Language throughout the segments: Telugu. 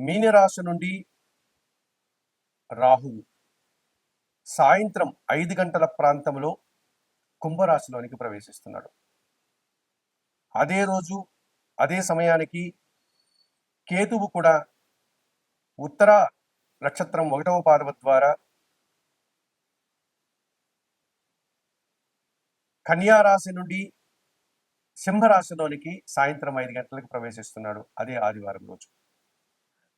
మీనరాశి నుండి రాహువు సాయంత్రం ఐదు గంటల ప్రాంతంలో కుంభరాశిలోనికి ప్రవేశిస్తున్నాడు. అదే రోజు అదే సమయానికి కేతువు కూడా ఉత్తర నక్షత్రం ఒకటవ పాదవ ద్వారా కన్యా రాశి నుండి సింహరాశిలోనికి సాయంత్రం ఐదు గంటలకు ప్రవేశిస్తున్నాడు. అదే ఆదివారం రోజు.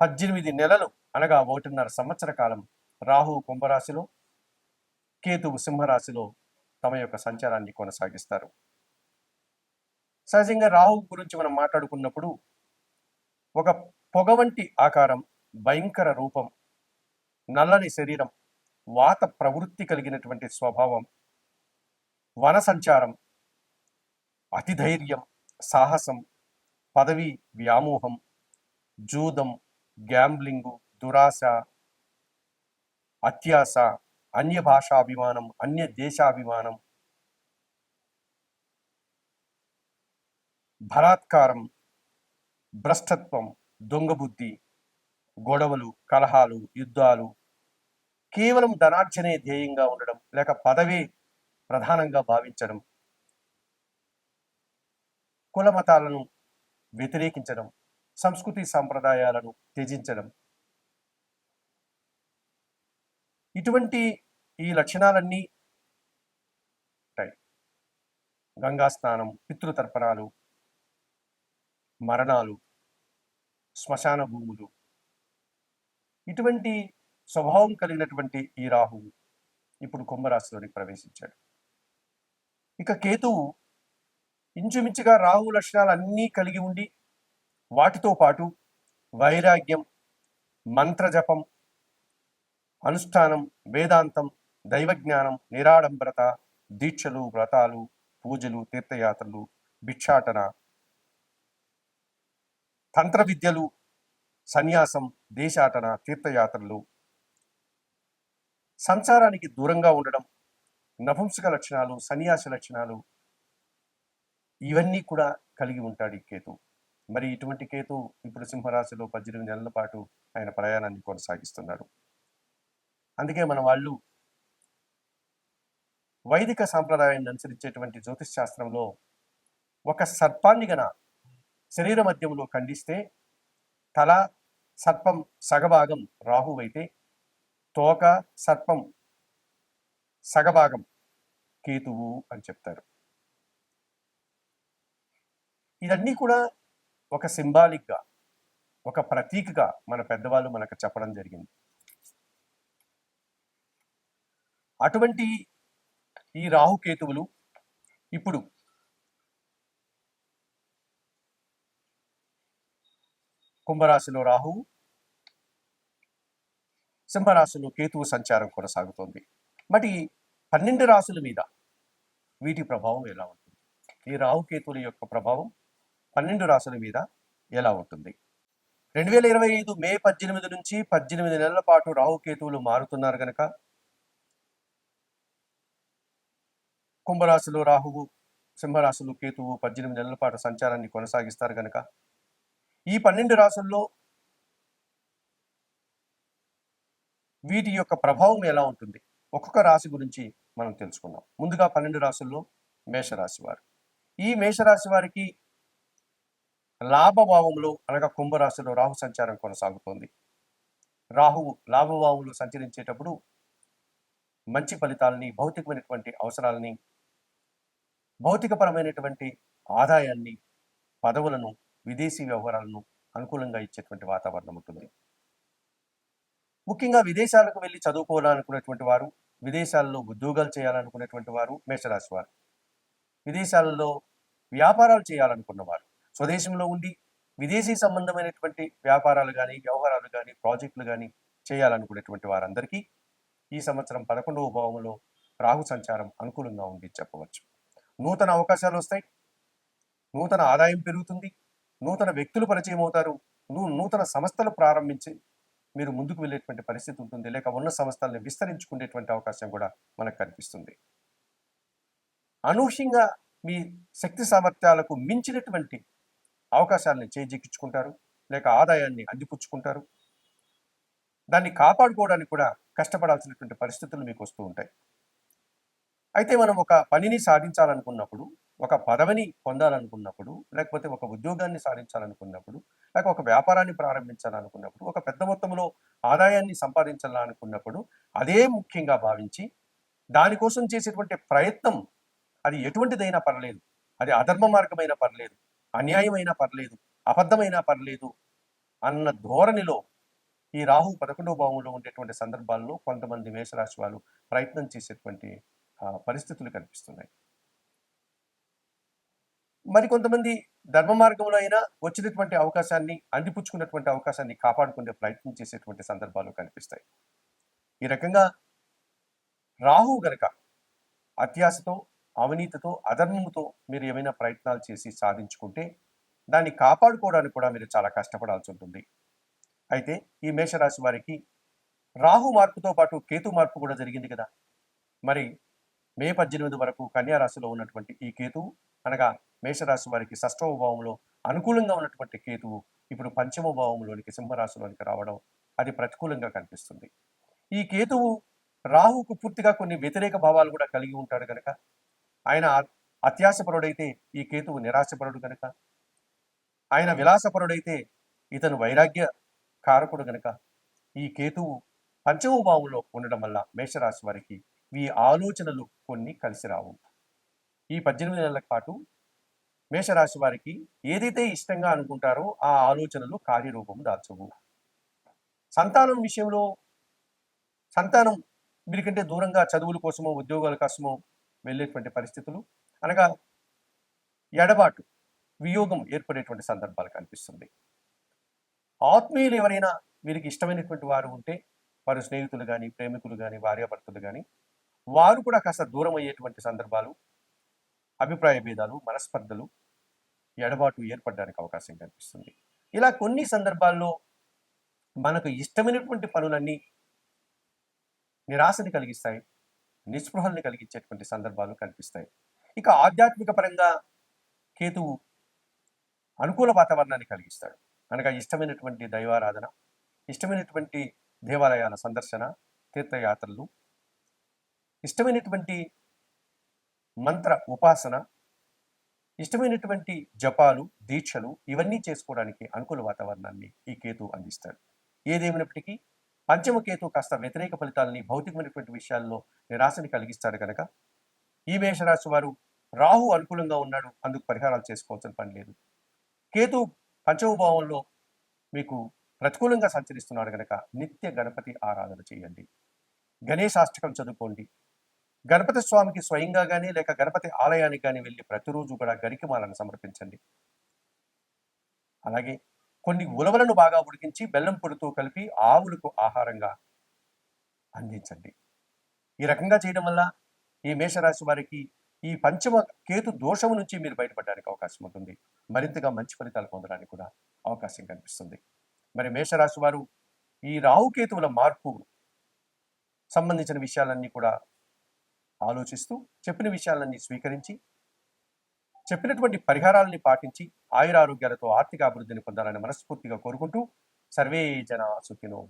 పద్దెనిమిది నెలలు అనగా ఒకటిన్నర సంవత్సర కాలం రాహు కుంభరాశిలో కేతువు సింహరాశిలో తమ యొక్క సంచారాన్ని కొనసాగిస్తారు. సహజంగా రాహు గురించి మనం మాట్లాడుకున్నప్పుడు ఒక పొగ వంటి ఆకారం భయంకర రూపం నల్లని శరీరం వాత ప్రవృత్తి కలిగినటువంటి స్వభావం వన సంచారం అతిధైర్యం సాహసం పదవి వ్యామోహం జూదం గ్యాంబ్లింగు దురాశ అత్యాస అన్య భాషాభిమానం అన్య దేశాభిమానం బలాత్కారం భ్రష్టత్వం దొంగబుద్ధి గొడవలు కలహాలు యుద్ధాలు కేవలం ధనార్జనే ధ్యేయంగా ఉండడం లేక పదవే ప్రధానంగా భావించడం కుల మతాలను వ్యతిరేకించడం సంస్కృతి సాంప్రదాయాలను త్యజించడం. ఇటువంటి ఈ లక్షణాలన్నీ ఉంటాయి. గంగా స్నానం పితృతర్పణాలు మరణాలు శ్మశాన భూములు. ఇటువంటి స్వభావం కలిగినటువంటి ఈ రాహువు ఇప్పుడు కుంభరాశిలోనికి ప్రవేశించాడు. ఇక కేతువు ఇంచుమించుగా రాహు లక్షణాలు అన్నీ కలిగి ఉండి వాటితో పాటు వైరాగ్యం మంత్రజపం అనుష్ఠానం వేదాంతం దైవజ్ఞానం నిరాడంబరత దీక్షలు వ్రతాలు పూజలు తీర్థయాత్రలు భిక్షాటన తంత్ర విద్యలు సన్యాసం దేశాటన తీర్థయాత్రలు. సంసారానికి దూరంగా ఉండడం నపుంసక లక్షణాలు సన్యాస లక్షణాలు ఇవన్నీ కూడా కలిగి ఉంటాడు ఈ కేతు. మరి ఇటువంటి కేతు ఇప్పుడు సింహరాశిలో పద్దెనిమిది నెలల పాటు ఆయన ప్రయాణాన్ని కొనసాగిస్తున్నాడు. అందుకే మన వాళ్ళు వైదిక సాంప్రదాయాన్ని అనుసరించేటువంటి జ్యోతిష్ శాస్త్రంలో ఒక సర్పాన్ని గన శరీర మధ్యంలో ఖండిస్తే తల సర్పం సగభాగం రాహు అయితే తోక సర్పం సగభాగం కేతువు అని చెప్తారు. ఇదన్నీ కూడా ఒక సింబాలిక్గా ఒక ప్రతీకగా మన పెద్దవాళ్ళు మనకు చెప్పడం జరిగింది. అటువంటి ఈ రాహుకేతువులు ఇప్పుడు కుంభరాశిలో రాహువు సింహరాశిలో కేతువు సంచారం కొనసాగుతోంది. మరి పన్నెండు రాశుల మీద వీటి ప్రభావం ఎలా ఉంటుంది? ఈ రాహుకేతువుల యొక్క ప్రభావం పన్నెండు రాశుల మీద ఎలా ఉంటుంది? రెండు వేల ఇరవై ఐదు మే పద్దెనిమిది నుంచి పద్దెనిమిది నెలల పాటు రాహుకేతువులు మారుతున్నారు గనక. కుంభరాశిలో రాహువు సింహరాశులు కేతువు పద్దెనిమిది నెలల పాటు సంచారాన్ని కొనసాగిస్తారు గనక. ఈ పన్నెండు రాసుల్లో వీటి యొక్క ప్రభావం ఎలా ఉంటుంది? ఒక్కొక్క రాశి గురించి మనం తెలుసుకుందాం. ముందుగా పన్నెండు రాసుల్లో మేషరాశి వారు. ఈ మేషరాశి వారికి లాభభావంలో అనగా కుంభరాశిలో రాహు సంచారం కొనసాగుతోంది. రాహువు లాభభావంలో సంచరించేటప్పుడు మంచి ఫలితాలని భౌతికమైనటువంటి అవసరాలని భౌతికపరమైనటువంటి ఆదాయాన్ని పదవులను విదేశీ వ్యవహారాలను అనుకూలంగా ఇచ్చేటువంటి వాతావరణం ఉంటుంది. ముఖ్యంగా విదేశాలకు వెళ్ళి చదువుకోవాలనుకునేటువంటి వారు విదేశాల్లో ఉద్యోగాలు చేయాలనుకునేటువంటి వారు మేషరాశి వారు. విదేశాలలో వ్యాపారాలు చేయాలనుకున్నవారు స్వదేశంలో ఉండి విదేశీ సంబంధమైనటువంటి వ్యాపారాలు కానీ వ్యవహారాలు కానీ ప్రాజెక్టులు కానీ చేయాలనుకునేటువంటి వారందరికీ ఈ సంవత్సరం పదకొండవ భావంలో రాహు సంచారం అనుకూలంగా ఉంది చెప్పవచ్చు. నూతన అవకాశాలు వస్తాయి. నూతన ఆదాయం పెరుగుతుంది. నూతన వ్యక్తులు పరిచయం అవుతారు. నూ- నూతన సంస్థలు ప్రారంభించి మీరు ముందుకు వెళ్ళేటువంటి పరిస్థితి ఉంటుంది. లేక ఉన్న సంస్థల్ని విస్తరించుకునేటువంటి అవకాశం కూడా మనకు కనిపిస్తుంది. అనూహ్యంగా మీ శక్తి సామర్థ్యాలకు మించినటువంటి అవకాశాలని చేజిక్కించుకుంటారు లేక ఆదాయాన్ని అందిపుచ్చుకుంటారు. దాన్ని కాపాడుకోవడానికి కూడా కష్టపడాల్సినటువంటి పరిస్థితులు మీకు వస్తూ ఉంటాయి. అయితే మనం ఒక పనిని సాధించాలనుకున్నప్పుడు ఒక పదవిని పొందాలనుకున్నప్పుడు లేకపోతే ఒక ఉద్యోగాన్ని సాధించాలనుకున్నప్పుడు లేక ఒక వ్యాపారాన్ని ప్రారంభించాలనుకున్నప్పుడు ఒక పెద్ద మొత్తంలో ఆదాయాన్ని సంపాదించాలనుకున్నప్పుడు అదే ముఖ్యంగా భావించి దానికోసం చేసేటువంటి ప్రయత్నం అది ఎటువంటిదైనా పర్లేదు. అది అధర్మ మార్గమైనా పర్లేదు. అన్యాయమైనా పర్లేదు అబద్ధమైనా పర్లేదు అన్న ధోరణిలో ఈ రాహు పదకొండవ భావంలో ఉండేటువంటి సందర్భాల్లో కొంతమంది మేషరాశి వాళ్ళు ప్రయత్నం చేసేటువంటి పరిస్థితులు కనిపిస్తున్నాయి. మరి కొంతమంది ధర్మ మార్గంలో అయినా వచ్చినటువంటి అవకాశాన్ని అందిపుచ్చుకున్నటువంటి అవకాశాన్ని కాపాడుకునే ప్రయత్నం చేసేటువంటి సందర్భాలు కనిపిస్తాయి. ఈ రకంగా రాహు గనక అత్యాశతో అవినీతితో అధర్మముతో మీరు ఏమైనా ప్రయత్నాలు చేసి సాధించుకుంటే దాన్ని కాపాడుకోవడానికి కూడా మీరు చాలా కష్టపడాల్సి ఉంటుంది. అయితే ఈ మేషరాశి వారికి రాహు మార్పుతో పాటు కేతు మార్పు కూడా జరిగింది కదా. మరి మే పద్దెనిమిది వరకు కన్యారాశిలో ఉన్నటువంటి ఈ కేతువు అనగా మేషరాశి వారికి షష్ఠవ భావంలో అనుకూలంగా ఉన్నటువంటి కేతువు ఇప్పుడు పంచమ భావంలోనికి సింహరాశిలోనికి రావడం అది ప్రతికూలంగా కనిపిస్తుంది. ఈ కేతువు రాహుకు పూర్తిగా కొన్ని వ్యతిరేక భావాలు కూడా కలిగి ఉంటాడు కనుక ఆయన అత్యాశపరుడైతే ఈ కేతువు నిరాశపరుడు కనుక ఆయన విలాసపరుడైతే ఇతను వైరాగ్య కారకుడు గనుక. ఈ కేతువు పంచమ భావంలో ఉండడం వల్ల మేషరాశి వారికి ఈ ఆలోచనలు కొన్ని కలిసి రావు. ఈ పద్దెనిమిది నెలల పాటు మేషరాశి వారికి ఏదైతే ఇష్టంగా అనుకుంటారో ఆ ఆలోచనలు కార్యరూపం దాల్చవు. సంతానం విషయంలో సంతానం వీరికంటే దూరంగా చదువుల కోసమో ఉద్యోగాల కోసమో వెళ్ళేటువంటి పరిస్థితులు. అనగా ఎడబాటు వియోగం ఏర్పడేటువంటి సందర్భాలు కనిపిస్తుంది. ఆత్మీయులు ఎవరైనా వీరికి ఇష్టమైనటువంటి వారు ఉంటే వారు స్నేహితులు కానీ ప్రేమికులు కానీ భార్యాభర్తలు కానీ వారు కూడా కాస్త దూరం అయ్యేటువంటి సందర్భాలు అభిప్రాయ భేదాలు మనస్పర్ధలు ఎడబాటు ఏర్పడడానికి అవకాశం కనిపిస్తుంది. ఇలా కొన్ని సందర్భాల్లో మనకు ఇష్టమైనటువంటి పనులన్నీ నిరాశని కలిగిస్తాయి. నిస్పృహల్ని కలిగించేటువంటి సందర్భాలు కనిపిస్తాయి. ఇక ఆధ్యాత్మిక పరంగా కేతువు అనుకూల వాతావరణాన్ని కలిగిస్తాడు. అనగా ఇష్టమైనటువంటి దైవారాధన ఇష్టమైనటువంటి దేవాలయాల సందర్శన తీర్థయాత్రలు ఇష్టమైనటువంటి మంత్ర ఉపాసన ఇష్టమైనటువంటి జపాలు దీక్షలు ఇవన్నీ చేసుకోవడానికి అనుకూల వాతావరణాన్ని ఈ కేతు అందిస్తాడు. ఏదేమైనప్పటికీ పంచమకేతు కాస్త వ్యతిరేక ఫలితాలని భౌతికమైనటువంటి విషయాల్లో నిరాశని కలిగిస్తాడు కనుక ఈ మేషరాశి వారు రాహు అనుకూలంగా ఉన్నాడు అందుకు పరిహారాలు చేసుకోవాల్సిన పని లేదు. కేతు పంచమ భావంలో మీకు ప్రతికూలంగా సంచరిస్తున్నాడు కనుక నిత్య గణపతి ఆరాధన చేయండి. గణేశాష్టకం చదువుకోండి. గణపతి స్వామికి స్వయంగా కానీ లేక గణపతి ఆలయానికి కానీ వెళ్ళి ప్రతిరోజు కూడా గరికమాలను సమర్పించండి. అలాగే కొన్ని ఉలవలను బాగా ఉడికించి బెల్లం పొడితో కలిపి ఆవులకు ఆహారంగా అందించండి. ఈ రకంగా చేయడం వల్ల ఈ మేషరాశి వారికి ఈ పంచమ కేతు దోషం నుంచి మీరు బయటపడడానికి అవకాశం ఉంటుంది. మరింతగా మంచి ఫలితాలు పొందడానికి కూడా అవకాశం కనిపిస్తుంది. మరి మేషరాశి వారు ఈ రాహుకేతువుల మార్పు సంబంధించిన విషయాలన్నీ కూడా ఆలోచిస్తూ చెప్పిన విషయాలన్నీ స్వీకరించి చెప్పినటువంటి పరిహారాలని పాటించి ఆయురారోగ్యాలతో ఆర్థిక అభివృద్ధిని పొందాలని మనస్ఫూర్తిగా కోరుకుంటూ సర్వే జన సుఖినో